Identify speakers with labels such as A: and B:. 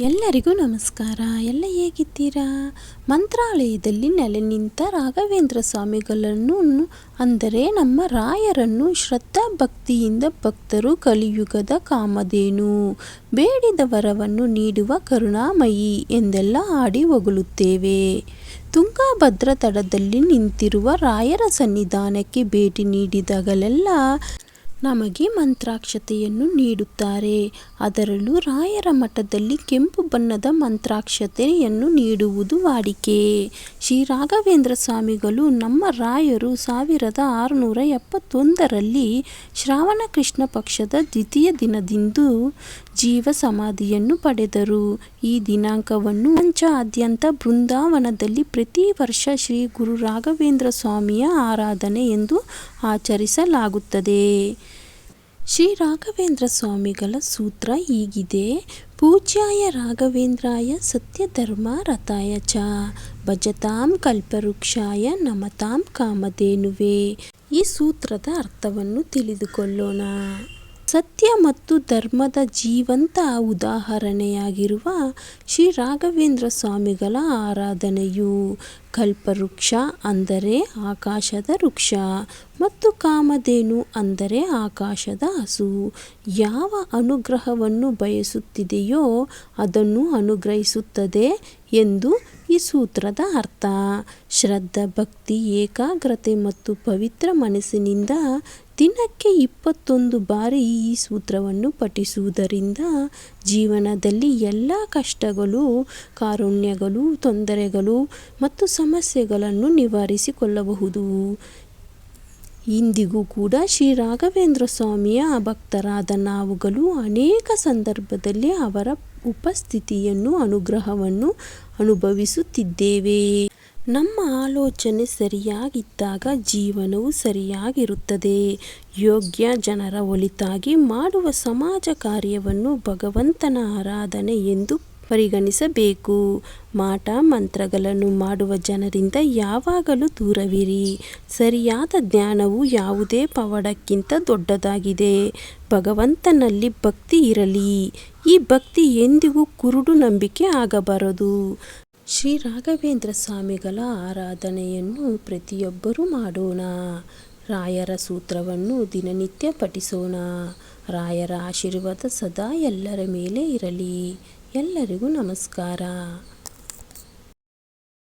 A: ಎಲ್ಲರಿಗೂ ನಮಸ್ಕಾರ. ಎಲ್ಲ ಹೇಗಿದ್ದೀರಾ? ಮಂತ್ರಾಲಯದಲ್ಲಿ ನೆಲೆ ನಿಂತ ರಾಘವೇಂದ್ರ ಸ್ವಾಮಿಗಳನ್ನು ಅಂದರೆ ನಮ್ಮ ರಾಯರನ್ನು ಶ್ರದ್ಧಾ ಭಕ್ತಿಯಿಂದ ಭಕ್ತರು ಕಲಿಯುಗದ ಕಾಮಧೇನು. ಬೇಡಿದ ವರವನ್ನು ನೀಡುವ ಕರುಣಾಮಯಿ ಎಂದೆಲ್ಲ ಹಾಡಿ ಹೊಗಳುತ್ತೇವೆ. ತುಂಗಾಭದ್ರ ತಡದಲ್ಲಿ ನಿಂತಿರುವ ರಾಯರ ಸನ್ನಿಧಾನಕ್ಕೆ ಭೇಟಿ ನೀಡಿದಾಗಲೆಲ್ಲ ನಮಗೆ ಮಂತ್ರಾಕ್ಷತೆಯನ್ನು ನೀಡುತ್ತಾರೆ. ಅದರಲ್ಲೂ ರಾಯರ ಮಠದಲ್ಲಿ ಕೆಂಪು ಬಣ್ಣದ ಮಂತ್ರಾಕ್ಷತೆಯನ್ನು ನೀಡುವುದು ವಾಡಿಕೆ. ಶ್ರೀ ರಾಘವೇಂದ್ರ ಸ್ವಾಮಿಗಳು ನಮ್ಮ ರಾಯರು ಸಾವಿರದ ಆರುನೂರ ಎಪ್ಪತ್ತೊಂದರಲ್ಲಿ ಶ್ರಾವಣ ಕೃಷ್ಣ ಪಕ್ಷದ ದ್ವಿತೀಯ ದಿನದಿಂದ ಜೀವ ಸಮಾಧಿಯನ್ನು ಪಡೆದರು. ಈ ದಿನಾಂಕವನ್ನು ಮಂಚಾದ್ಯಂತ ಬೃಂದಾವನದಲ್ಲಿ ಪ್ರತಿ ವರ್ಷ ಶ್ರೀ ಗುರು ರಾಘವೇಂದ್ರ ಸ್ವಾಮಿಯ ಆರಾಧನೆ ಎಂದು ಆಚರಿಸಲಾಗುತ್ತದೆ. ಶ್ರೀ ರಾಘವೇಂದ್ರ ಸ್ವಾಮಿಗಳ ಸೂತ್ರ ಹೀಗಿದೆ. ಪೂಜ್ಯಾಯ ರಾಘವೇಂದ್ರಾಯ ಸತ್ಯಧರ್ಮ ರಥಾಯ ಚ. ಭಜತಾಂ ಕಲ್ಪವೃಕ್ಷಾಯ ನಮತಾಂ ಕಾಮಧೇನುವೆ. ಈ ಸೂತ್ರದ ಅರ್ಥವನ್ನು ತಿಳಿದುಕೊಳ್ಳೋಣ. ಸತ್ಯ ಮತ್ತು ಧರ್ಮದ ಜೀವಂತ ಉದಾಹರಣೆಯಾಗಿರುವ ಶ್ರೀ ರಾಘವೇಂದ್ರ ಸ್ವಾಮಿಗಳ ಆರಾಧನೆಯು ಕಲ್ಪವೃಕ್ಷ ಅಂದರೆ ಆಕಾಶದ ವೃಕ್ಷ ಮತ್ತು ಕಾಮಧೇನು ಅಂದರೆ ಆಕಾಶದ ಹಸು. ಯಾವ ಅನುಗ್ರಹವನ್ನು ಬಯಸುತ್ತಿದೆಯೋ ಅದನ್ನು ಅನುಗ್ರಹಿಸುತ್ತದೆ ಎಂದು ಈ ಸೂತ್ರದ ಅರ್ಥ. ಶ್ರದ್ಧಾ, ಭಕ್ತಿ, ಏಕಾಗ್ರತೆ ಮತ್ತು ಪವಿತ್ರ ಮನಸ್ಸಿನಿಂದ ದಿನಕ್ಕೆ ಇಪ್ಪತ್ತೊಂದು ಬಾರಿ ಈ ಸೂತ್ರವನ್ನು ಪಠಿಸುವುದರಿಂದ ಜೀವನದಲ್ಲಿ ಎಲ್ಲ ಕಷ್ಟಗಳು, ಕಾರುಣ್ಯಗಳು, ತೊಂದರೆಗಳು ಮತ್ತು ಸಮಸ್ಯೆಗಳನ್ನು ನಿವಾರಿಸಿಕೊಳ್ಳಬಹುದು. ಇಂದಿಗೂ ಕೂಡ ಶ್ರೀ ರಾಘವೇಂದ್ರ ಸ್ವಾಮಿಯ ಭಕ್ತರಾದ ನಾವುಗಳು ಅನೇಕ ಸಂದರ್ಭದಲ್ಲಿ ಅವರ ಉಪಸ್ಥಿತಿಯನ್ನು, ಅನುಗ್ರಹವನ್ನು ಅನುಭವಿಸುತ್ತಿದ್ದೇವೆ. ನಮ್ಮ ಆಲೋಚನೆ ಸರಿಯಾಗಿದ್ದಾಗ ಜೀವನವು ಸರಿಯಾಗಿರುತ್ತದೆ. ಯೋಗ್ಯ ಜನರ ಒಳಿತಾಗಿ ಮಾಡುವ ಸಮಾಜ ಕಾರ್ಯವನ್ನು ಭಗವಂತನ ಆರಾಧನೆ ಎಂದು ಪರಿಗಣಿಸಬೇಕು. ಮಾಟ ಮಂತ್ರಗಳನ್ನು ಮಾಡುವ ಜನರಿಂದ ಯಾವಾಗಲೂ ದೂರವಿರಿ. ಸರಿಯಾದ ಜ್ಞಾನವು ಯಾವುದೇ ಪವಾಡಕ್ಕಿಂತ ದೊಡ್ಡದಾಗಿದೆ. ಭಗವಂತನಲ್ಲಿ ಭಕ್ತಿ ಇರಲಿ. ಈ ಭಕ್ತಿ ಎಂದಿಗೂ ಕುರುಡು ನಂಬಿಕೆ ಆಗಬಾರದು. ಶ್ರೀ ರಾಘವೇಂದ್ರ ಸ್ವಾಮಿಗಳ ಆರಾಧನೆಯನ್ನು ಪ್ರತಿಯೊಬ್ಬರೂ ಮಾಡೋಣ. ರಾಯರ ಸೂತ್ರವನ್ನು ದಿನನಿತ್ಯ ಪಠಿಸೋಣ. ರಾಯರ ಆಶೀರ್ವಾದ ಸದಾ ಎಲ್ಲರ ಮೇಲೆ ಇರಲಿ. ಎಲ್ಲರಿಗೂ ನಮಸ್ಕಾರ.